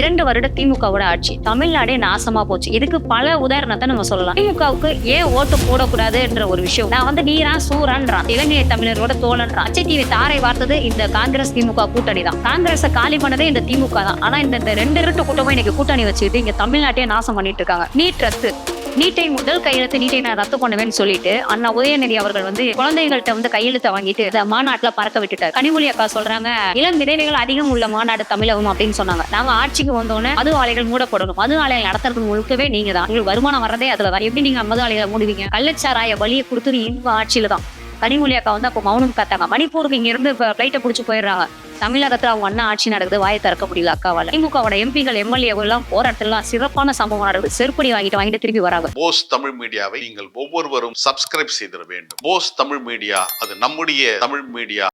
இரண்டு வருட திமுகவோட ஆட்சி தமிழ்நாடே நாசமா போச்சு. இதுக்கு பல உதாரணத்தை நம்ம சொல்லலாம். திமுகவுக்கு ஏன் ஓட்டு போடக்கூடாதுன்ற ஒரு விஷயம். நான் வந்து நீரா சூரான்றான் இலங்கை தமிழரோட தோழன்றான். அச்சை டிவி தாரை வார்த்தது இந்த காங்கிரஸ் திமுக கூட்டணி தான். காங்கிரஸை காலி பண்ணதே இந்த திமுக தான். ஆனா இந்த ரெண்டு இருட்டு கூட்டமும் இன்னைக்கு கூட்டணி வச்சுக்கிட்டு இங்க தமிழ்நாட்டையே நாசம் பண்ணிட்டு இருக்காங்க. நீட் ரத்து நீட்டை முதல் கையெழுத்து நீட்டை நான் ரத்து பண்ணுவேன்னு சொல்லிட்டு அண்ணா உதயநிதி அவர்கள் வந்து குழந்தைகள்கிட்ட வந்து கையெழுத்தை வாங்கிட்டு இந்த மாநாட்டுல பறக்க விட்டுட்டார். கனிமொழி அக்கா சொல்றாங்க இளம் விதைகள் அதிகம் உள்ள மாநாடு தமிழகம் அப்படின்னு சொன்னாங்க. நாங்க ஆட்சிக்கு வந்தோடனே மது ஆலைகள் மூடப்படணும். மது ஆலைகள் நடத்துறது முழுக்கவே நீங்க தான். உங்களுக்கு வருமானம் வர்றதே அதுல தான். எப்படி நீங்க மது ஆலைகளை மூடுவீங்க? கள்ளச்சாராய வழியை கொடுத்து இன்ப ஆட்சியில தான். கனிமொழி அக்கா வந்து அப்போ மௌனம் காத்தாங்க. மணிப்பூருக்கு இங்க இருந்து பிளைட்டை பிடிச்சி போயிடுறாங்க. தமிழகத்துல அவங்க அண்ணா ஆட்சி நடக்குது வாயை திறக்க முடியல அக்காவால. திமுகவோட எம்பிகள் எம்எல்ஏ எல்லாம் போராட்டம்லாம் சிறப்பான சம்பவம் நடக்குது. செருப்படி வாங்கிட்டு வாங்கிட்டு திருப்பி வராங்க. போஸ் தமிழ் மீடியாவை நீங்கள் ஒவ்வொருவரும் சப்ஸ்கிரைப் செய்திட வேண்டும். போஸ் தமிழ் மீடியா அது நம்முடைய தமிழ் மீடியா.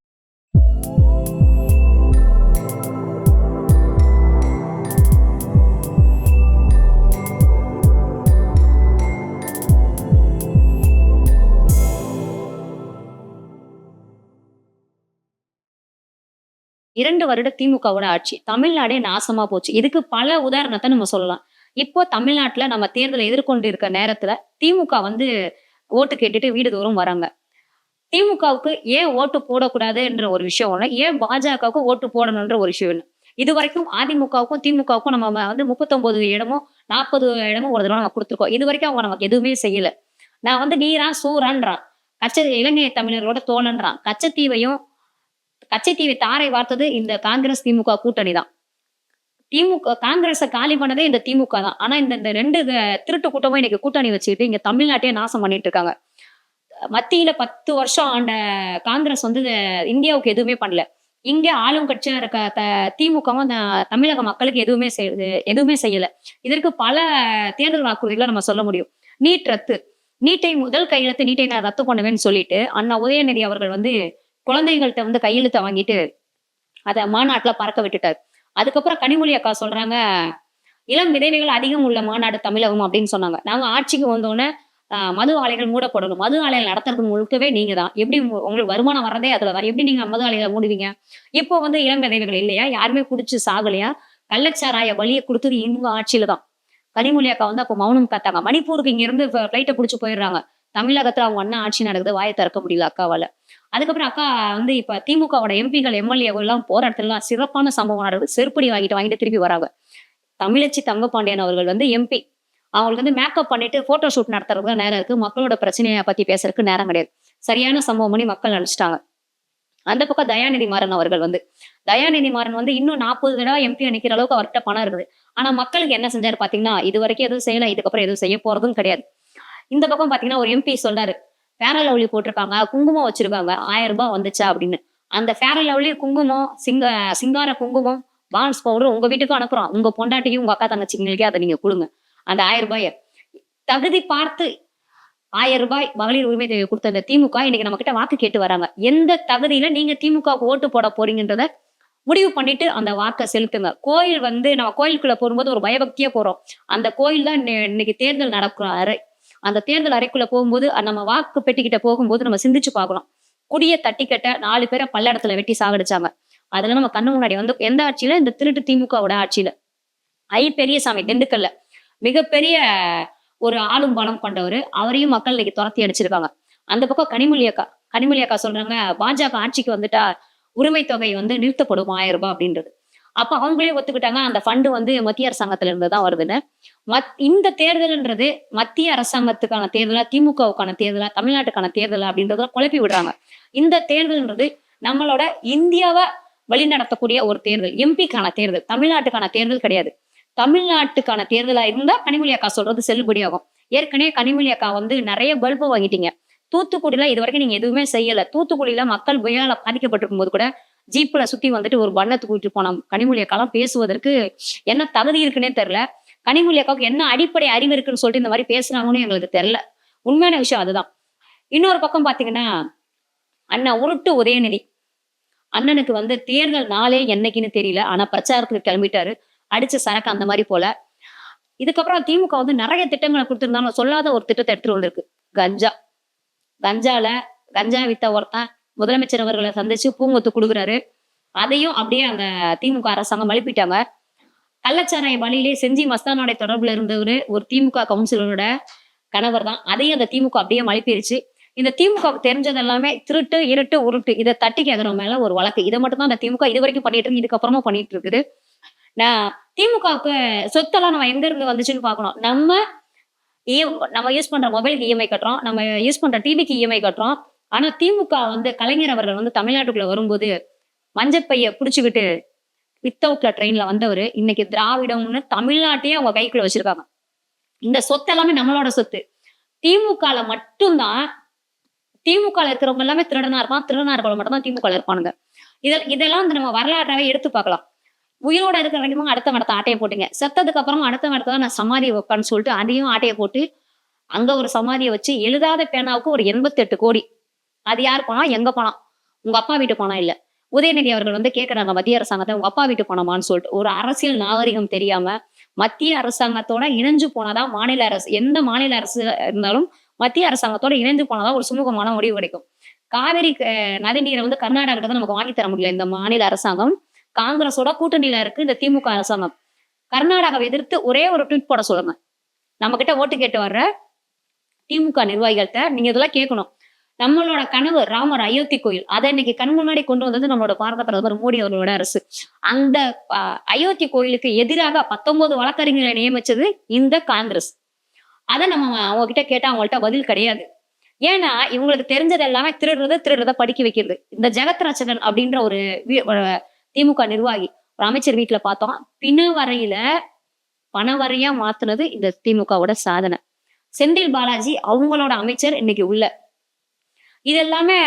இரண்டு வருட திமுகவோட ஆட்சி. தமிழ்நாடே நாசமா போச்சு. இதுக்கு பல உதாரணத்தை நம்ம சொல்லலாம். இப்போ தமிழ்நாட்டுல நம்ம தேர்தலை எதிர்கொண்டு இருக்க நேரத்துல திமுக வந்து ஓட்டு கேட்டுட்டு வீடு தோறும் வராங்க. திமுகவுக்கு ஏன் ஓட்டு போடக்கூடாதுன்ற ஒரு விஷயம் ஒண்ணு. ஏன் பாஜகவுக்கு ஓட்டு போடணுன்ற ஒரு விஷயம் ஒண்ணு. இது வரைக்கும் அதிமுகவுக்கும் திமுகவுக்கும் நம்ம வந்து முப்பத்தொன்பது இடமும் நாற்பது இடமும் ஒரு தடவை நம்ம கொடுத்துருக்கோம். இது வரைக்கும் அவங்க நமக்கு எதுவுமே செய்யல. நான் வந்து நீரா சூரான்றான் கச்ச இலங்கை தமிழர்களோட தோழன்றான் கச்சத்தீவையும் கச்சத்தீவை தாரை வார்த்தது இந்த காங்கிரஸ் திமுக கூட்டணி தான். திமுக காங்கிரஸை காலி பண்ணதே இந்த திமுக தான். ஆனா இந்த இந்த ரெண்டு திருட்டு கூட்டமும் இன்னைக்கு கூட்டணி வச்சுக்கிட்டு இங்க தமிழ்நாட்டையே நாசம் பண்ணிட்டு இருக்காங்க மத்தியில பத்து வருஷம் ஆண்ட காங்கிரஸ் வந்து இந்தியாவுக்கு எதுவுமே பண்ணல. இங்க ஆளும் கட்சியா இருக்க த- திமுகவும் தமிழக மக்களுக்கு எதுவுமே செய்யுது எதுவுமே செய்யல. இதற்கு பல தேர்தல் வாக்குறுதிகளை நம்ம சொல்ல முடியும். நீட் ரத்து. நீட்டை முதல் கையெழுத்து நீட்டை நான் ரத்து பண்ணுவேன்னு சொல்லிட்டு அண்ணா உதயநிதி அவர்கள் வந்து குழந்தைகள்கிட்ட வந்து கையெழுத்தை வாங்கிட்டு அதை மாநாட்டுல பறக்க விட்டுட்டார். அதுக்கப்புறம் கனிமொழி அக்கா சொல்றாங்க இளம் விதவைகள் அதிகம் உள்ள மாநாடு தமிழகம் அப்படின்னு சொன்னாங்க. நாங்க ஆட்சிக்கு வந்தோடனே மது ஆலைகள் மூடப்படணும். மது ஆலைகள் நடத்துறது முழுக்கவே நீங்க தான் எப்படி உங்களுக்கு வருமானம் வர்றதே அதுல தான். எப்படி நீங்க மது ஆலைகளை மூடுவீங்க? இப்போ வந்து இளம் விதவைகள் இல்லையா? யாருமே குடிச்சு சாகலையா? கள்ளச்சாராய வழியை கொடுத்தது இவங்க ஆட்சியில தான் கனிமொழி அக்கா வந்து அப்போ மௌனம் காத்தாங்க மணிப்பூருக்கு இங்க இருந்து பிளைட்டை பிடிச்சி போயிடுறாங்க. தமிழகத்துல அவங்க அண்ணா ஆட்சி நடக்குது. வாயை திறக்க முடியல அக்காவால. அதுக்கப்புறம் அக்கா வந்து இப்ப திமுகவோட எம்பிகள் எம்எல்ஏ எல்லாம் போராட்டத்துலாம் சிறப்பான சம்பவம் நடக்குது. செருப்படி வாங்கிட்டு வாங்கிட்டு திருப்பி வராங்க. தமிழச்சி தங்கப்பாண்டியன் அவர்கள் வந்து எம்பி அவங்களுக்கு வந்து மேக்கப் பண்ணிட்டு போட்டோ ஷூட் நடத்துறதுக்கு தான் நேரம் இருக்கு. மக்களோட பிரச்சனையை பத்தி பேசுறதுக்கு நேரம் கிடையாது. சரியான சம்பவம் பண்ணி மக்கள் நினைச்சிட்டாங்க. அந்த பக்கம் தயாநிதி மாறன் அவர்கள் வந்து. தயாநிதி மாறன் வந்து இன்னும் நாற்பது தடவை எம்பி நிக்கிற அளவுக்கு அவர்கிட்ட பணம் இருக்குது. ஆனா மக்களுக்கு என்ன செஞ்சாரு பாத்தீங்கன்னா இது வரைக்கும் எதுவும் செய்யல இதுக்கப்புறம் எதுவும் செய்ய போறதும் கிடையாது. இந்த பக்கம் பாத்தீங்கன்னா ஒரு எம்பி சொல்றாரு. ஃபேரல் லவ்லி போட்டிருக்காங்க குங்குமம் வச்சிருக்காங்க ஆயிரம் ரூபாய் வந்துச்சா அப்படின்னு. அந்த ஃபேரல் லவ்லி குங்குமம் சிங்க சிங்கார குங்குமம் பான்ஸ் பவுடர் உங்க வீட்டுக்கும் அனுப்புறோம். உங்க பொண்டாட்டியும் உங்க அக்கா தங்கச்சிங்களுக்கே அதை நீங்க கொடுங்க. அந்த ஆயிரம் ரூபாய. தகுதி பார்த்து ஆயிரம் ரூபாய் மகளிர் உரிமை தொகை கொடுத்த அந்த திமுக இன்னைக்கு நம்ம கிட்ட வாக்கு கேட்டு வராங்க. எந்த தகுதியில நீங்க திமுகவுக்கு ஓட்டு போட போறீங்கன்றத முடிவு பண்ணிட்டு அந்த வாக்கை செலுத்துங்க. கோயில் வந்து நம்ம கோயிலுக்குள்ள போகும்போது ஒரு பயபக்தியா போறோம். அந்த கோயில் தான் இன்னைக்கு தேர்தல் நடக்கிற அந்த தேர்தல் அறைக்குள்ள போகும்போது நம்ம வாக்கு பெட்டிக்கிட்ட போகும்போது நம்ம சிந்திச்சு பார்க்கலாம் குடிய தட்டிக்கட்ட நாலு பேரை பல்லடத்துல வெட்டி சாகடிச்சாங்க. அதுல நம்ம கண்ணு முன்னாடி வந்து எந்த ஆட்சியில? இந்த திருட்டு திமுகவோட ஆட்சியில. ஐ பெரியசாமி திண்டுக்கல்ல. மிகப்பெரிய ஒரு ஆளும் பணம் கொண்டவர். அவரையும் மக்கள் இன்னைக்கு துரத்தி அடிச்சிருக்காங்க. அந்த பக்கம் கனிமொழி அக்கா. கனிமொழி அக்கா சொல்றாங்க பாஜக ஆட்சிக்கு வந்துட்டா உரிமை தொகை வந்து நிறுத்தப்படும் ஆயிரம் ரூபாய் அப்படின்றது. அப்ப அவங்களே ஒத்துக்கிட்டாங்க. அந்த ஃபண்டு வந்து மத்திய அரசாங்கத்துல இருந்து தான் வருதுன்னு. மத் இந்த தேர்தல்ன்றது மத்திய அரசாங்கத்துக்கான தேர்தலா திமுகவுக்கான தேர்தலா தமிழ்நாட்டுக்கான தேர்தலா அப்படின்றத குழப்பி விடுறாங்க. இந்த தேர்தல்ன்றது நம்மளோட இந்தியாவை வழிநடத்தக்கூடிய ஒரு தேர்தல் எம்பிக்கான தேர்தல் தமிழ்நாட்டுக்கான தேர்தல் கிடையாது. தமிழ்நாட்டுக்கான தேர்தலா இருந்தா கனிமொழி அக்கா சொல்றது செல்லுபடியாகும் ஏற்கனவே கனிமொழி அக்கா வந்து நிறைய பல்பு வாங்கிட்டீங்க. தூத்துக்குடியில இது வரைக்கும் நீங்க எதுவுமே செய்யல. தூத்துக்குடியில மக்கள் புயலால பாதிக்கப்பட்டிருக்கும் போது கூட ஜீப்ல சுத்தி வந்துட்டு ஒரு வண்ணத்தை கூட்டிட்டு போன கனிமொழி அக்காலாம் பேசுவதற்கு என்ன தகுதி இருக்குன்னே தெரியல. கனிமொழி அக்காவுக்கு என்ன அடிப்படை அறிவு இருக்குன்னு சொல்லிட்டு இந்த மாதிரி பேசுறாங்கன்னு எங்களுக்கு தெரியல. உண்மையான விஷயம் அதுதான். இன்னொரு பக்கம் பாத்தீங்கன்னா அண்ணா உருட்டு உதயநிதி. அண்ணனுக்கு வந்து தேர்தல் நாளே என்னைக்குன்னு தெரியல. ஆனா பிரச்சாரத்துக்கு கிளம்பிட்டாரு. அடிச்ச சரக்கு அந்த மாதிரி போல. இதுக்கப்புறம் திமுக வந்து நிறைய திட்டங்களை கொடுத்துருந்தாலும் சொல்லாத ஒரு திட்டத்தை எடுத்துட்டு வந்திருக்கு. கஞ்சா. கஞ்சால கஞ்சா வித்த ஒருத்தன் முதலமைச்சர் அவர்களை சந்திச்சு பூங்கொத்து கொடுக்குறாரு. அதையும் அப்படியே அந்த திமுக அரசாங்கம் மழுப்பிட்டாங்க. கள்ளச்சாராய வழியிலே செஞ்சி மஸ்தானோட தொடர்புல இருந்தவர் ஒரு திமுக கவுன்சிலரோட கணவர் தான். அதையும் அந்த திமுக அப்படியே மலைப்பிருச்சு இந்த திமுக தெரிஞ்சது எல்லாமே திருட்டு இருட்டு உருட்டு இதை தட்டி கேட்கற மேல ஒரு வழக்கு. இதை மட்டும் தான் அந்த திமுக இது வரைக்கும் பண்ணிட்டு இருக்கு. இதுக்கப்புறமா பண்ணிட்டு இருக்குது. நான் திமுகவுக்கு சொத்தெல்லாம் நம்ம எங்க இருந்து வந்துச்சுன்னு பார்க்கணும். நம்ம நம்ம யூஸ் பண்ற மொபைலுக்கு இஎம்ஐ கட்டுறோம். நம்ம யூஸ் பண்ற டிவிக்கு இஎம்ஐ கட்டுறோம். ஆனா திமுக வந்து கலைஞர் அவர்கள் வந்து தமிழ்நாட்டுக்குள்ள வரும்போது மஞ்சப்பைய புடிச்சுக்கிட்டு வித்தவுட்ல ட்ரெயின்ல வந்தவர். இன்னைக்கு திராவிடம்னு தமிழ்நாட்டையே அவங்க கைக்குள்ள வச்சிருக்காங்க. இந்த சொத்து எல்லாமே நம்மளோட சொத்து. திமுகல மட்டும்தான் திமுக இருக்கிறவங்க எல்லாமே திருடனா இருப்பான். திருடனா இருக்கிறவங்க மட்டும் தான் திமுக இருப்பானுங்க. இதெல்லாம் இதெல்லாம் வந்து நம்ம வரலாற்றாவே எடுத்து பார்க்கலாம். உயிரோட இருக்கிற வரைக்கும் அடுத்த மடத்தை ஆட்டையை போட்டுங்க. செத்ததுக்கு அப்புறம் அடுத்த மடத்தை தான் நான் சமாதி வைப்பேன்னு சொல்லிட்டு அதையும் ஆட்டையை போட்டு அங்க ஒரு சமாதியை வச்சு எழுதாத பேனாவுக்கு ஒரு எண்பத்தெட்டு கோடி அது யார் போனா? எங்க போனா? உங்க அப்பா வீட்டு போனா இல்ல. உதயநிதி அவர்கள் வந்து கேக்குறாங்க மத்திய அரசாங்கத்தை உங்க அப்பா வீட்டு பணமான்னு சொல்லிட்டு. ஒரு அரசியல் நாகரிகம் தெரியாம மத்திய அரசாங்கத்தோட இணைஞ்சு போனாதான் மாநில அரசு? எந்த மாநில அரசு இருந்தாலும் மத்திய அரசாங்கத்தோட இணைந்து போனாதான் ஒரு சுமூகமான முடிவு கிடைக்கும். காவிரி நதி நதிநீரை வந்து கர்நாடகா தான் நமக்கு வாங்கி தர முடியல இந்த மாநில அரசாங்கம். காங்கிரஸோட கூட்டணியில இருக்கு இந்த திமுக அரசாங்கம். கர்நாடகாவை எதிர்த்து ஒரே ஒரு ட்வீட் போட சொல்லுங்க. நம்ம கிட்ட ஓட்டு கேட்டு வர்ற திமுக நிர்வாகிகள்கிட்ட நீங்க இதெல்லாம் கேட்கணும். நம்மளோட கனவு ராமர் அயோத்தி கோயில். அதை இன்னைக்கு கண் முன்னாடி கொண்டு வந்தது நம்மளோட பாரத பிரதமர் மோடி அவர்களோட அரசு. அந்த அயோத்தி கோயிலுக்கு எதிராக பத்தொன்பது வழக்கறிஞரை நியமிச்சது இந்த காங்கிரஸ். அதை நம்ம அவங்க கிட்ட கேட்டா அவங்கள்ட்ட பதில் கிடையாது. ஏன்னா இவங்களுக்கு தெரிஞ்சது எல்லாமே திருடுறத திருடுறத படிக்க வைக்கிறது. இந்த ஜெகத் அப்படின்ற ஒரு திமுக நிர்வாகி ஒரு அமைச்சர் வீட்டுல பார்த்தோம். பின்ன வரையில பணவரையா மாத்துனது இந்த திமுகவோட சாதனை. செந்தில் பாலாஜி அவங்களோட அமைச்சர் இன்னைக்கு உள்ள. இது எல்லாமே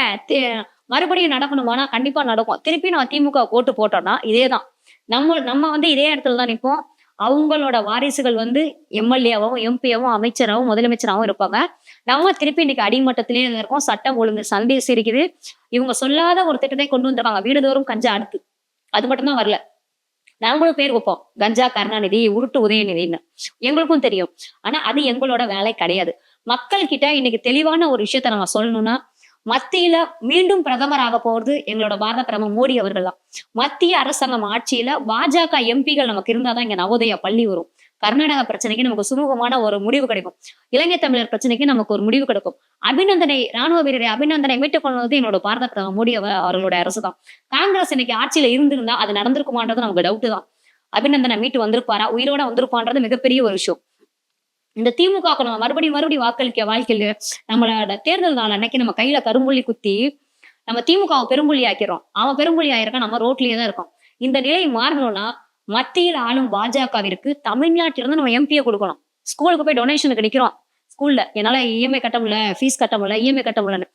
மறுபடியும் நடக்கணுமானா கண்டிப்பா நடக்கும். திருப்பி நம்ம திமுக ஓட்டு போட்டோம்னா இதேதான். நம்ம நம்ம வந்து இதே இடத்துல தான் நிற்போம். அவங்களோட வாரிசுகள் வந்து எம்எல்ஏவாகவும் எம்பியாவும் அமைச்சராகவும் முதலமைச்சராகவும் இருப்பாங்க. நம்ம திருப்பி இன்னைக்கு அடிமட்டத்திலேயே இருக்கோம் சட்டம் ஒழுங்கு சண்டை சிரிக்குது. இவங்க சொல்லாத ஒரு திட்டத்தை கொண்டு வந்திருக்காங்க வீடுதோறும் கஞ்சா அடுத்து அது மட்டும்தான் வரல. நாங்களும் பேர் வைப்போம். கஞ்சா கருணாநிதி உருட்டு உதயநிதின்னு. எங்களுக்கும் தெரியும். ஆனா அது எங்களோட வேலை கிடையாது. மக்கள் கிட்ட இன்னைக்கு தெளிவான ஒரு விஷயத்த நம்ம சொல்லணும்னா மத்தியில மீண்டும் பிரதமர் போறது எங்களோட பாரத பிரதமர் மோடி அவர்கள் தான் மத்திய அரசாங்கம் ஆட்சியில பாஜக எம்பிகள் நமக்கு இருந்தாதான் இங்க நவோதயா பள்ளி வரும். கர்நாடகா பிரச்சனைக்கு நமக்கு சுமூகமான ஒரு முடிவு கிடைக்கும். இலங்கை தமிழர் பிரச்சனைக்கு நமக்கு ஒரு முடிவு கிடைக்கும். அபிநந்தனை ராணுவ வீரரை அபிநந்தனை மீட்டுக் கொள்வது என்னோட பாரத பிரதமர் மோடி அவர்களோட அரசு தான் காங்கிரஸ் இன்னைக்கு ஆட்சியில இருந்திருந்தா அது நடந்திருக்குமான்றது நமக்கு டவுட் தான். அபிநந்தனை மீட்டு வந்திருப்பாரா? உயிரோட வந்திருப்பான்றது மிகப்பெரிய ஒரு விஷயம். இந்த திமுக நம்ம மறுபடியும் மறுபடியும் வாக்களிக்க வாழ்க்கையில் நம்மளோட தேர்தல் நாள் அன்னைக்கு நம்ம கையில கரும்புள்ளி குத்தி நம்ம திமுகவை பெரும்புள்ளி ஆக்கிறோம் அவன் பெரும்புள்ளி ஆயிருக்கான் நம்ம ரோட்லயே தான் இருக்கோம். இந்த நிலை மாறணும்னா மத்தியில் ஆளும் பாஜகவிற்கு தமிழ்நாட்டிலிருந்து நம்ம எம்பியை கொடுக்கணும். ஸ்கூலுக்கு போய் டொனேஷனுக்கு நிற்கிறோம் ஸ்கூல்ல என்னால இஎம்ஐ கட்ட முடியல ஃபீஸ் கட்ட முடியல இஎம்ஐ கட்ட முடியலன்னு.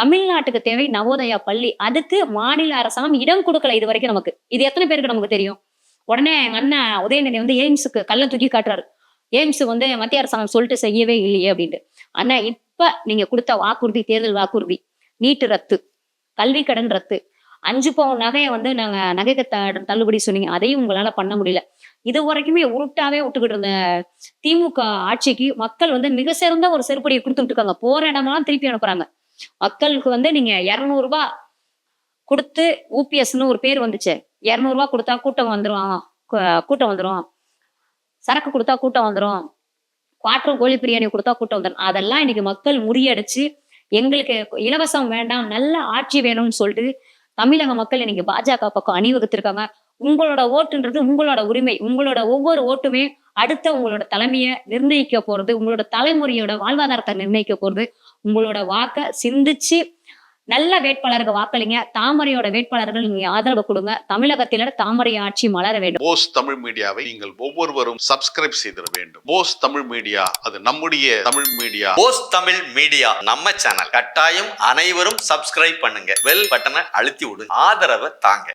தமிழ்நாட்டுக்கு தேவை நவோதயா பள்ளி. அதுக்கு மாநில அரசாங்கம் இடம் கொடுக்கல இது வரைக்கும் நமக்கு. இது எத்தனை பேருக்கு நமக்கு தெரியும்? உடனே எங்க அண்ணன் உதயநிதி வந்து எய்ம்ஸுக்கு கல்ல தூக்கி காட்டுறாரு. எய்ம்ஸ் வந்து மத்திய அரசாங்கம் சொல்லிட்டு செய்யவே இல்லையே அப்படின்ட்டு. ஆனா இப்ப நீங்க கொடுத்த வாக்குறுதி தேர்தல் வாக்குறுதி நீட்டு ரத்து கல்வி கடன் ரத்து அஞ்சு பவுன் நகையை வந்து நாங்க நகைக்கு த- தள்ளுபடி சொன்னீங்க அதையும் உங்களால பண்ண முடியல. இது வரைக்குமே உருட்டாவே விட்டுக்கிட்டு இருந்த திமுக ஆட்சிக்கு மக்கள் வந்து மிக சிறந்த ஒரு செருப்படியை கொடுத்துட்டு இருக்காங்க. போற இடமெல்லாம் திருப்பி அனுப்புறாங்க. மக்களுக்கு வந்து நீங்க இருநூறு கொடுத்து ஊபிஎஸ்னு ஒரு பேர் வந்துச்சு. இரநூறுபா கொடுத்தா கூட்டம் வந்துடும் கூட்டம் வந்துடும் சரக்கு கொடுத்தா கூட்டம் வந்துடும் குவாட்டரும் கோழி பிரியாணி கொடுத்தா கூட்டம் வந்துடும் அதெல்லாம் இன்னைக்கு மக்கள் முறியடிச்சு எங்களுக்கு இலவசம் வேண்டாம் நல்ல ஆட்சி வேணும்னு சொல்லிட்டு தமிழக மக்கள் இன்னைக்கு பாஜக பக்கம் அணிவகுத்திருக்காங்க. உங்களோட ஓட்டுன்றது உங்களோட உரிமை. உங்களோட ஒவ்வொரு ஓட்டுமே அடுத்த உங்களோட தலைமையை நிர்ணயிக்க போறது உங்களோட தலைமுறையோட வாழ்வாதாரத்தை நிர்ணயிக்க போறது உங்களோட வாக்க சிந்திச்சு நல்ல வேட்பாளருக்கு வாக்களிங்க. தாமரையோட வேட்பாளர்கள் நீங்க ஆதரவு கொடுங்க. தமிழகத்தில தாமரை ஆட்சி மலர வேண்டும். போஸ் தமிழ் மீடியாவை நீங்கள் ஒவ்வொருவரும் சப்ஸ்கிரைப் செய்திட வேண்டும். போஸ் தமிழ் மீடியா அது நம்முடைய தமிழ் மீடியா. போஸ் தமிழ் மீடியா நம்ம சேனல் கட்டாயம் அனைவரும் சப்ஸ்கிரைப் பண்ணுங்க. பெல் பட்டனை அழுத்தி விடுங்க. ஆதரவை தாங்க.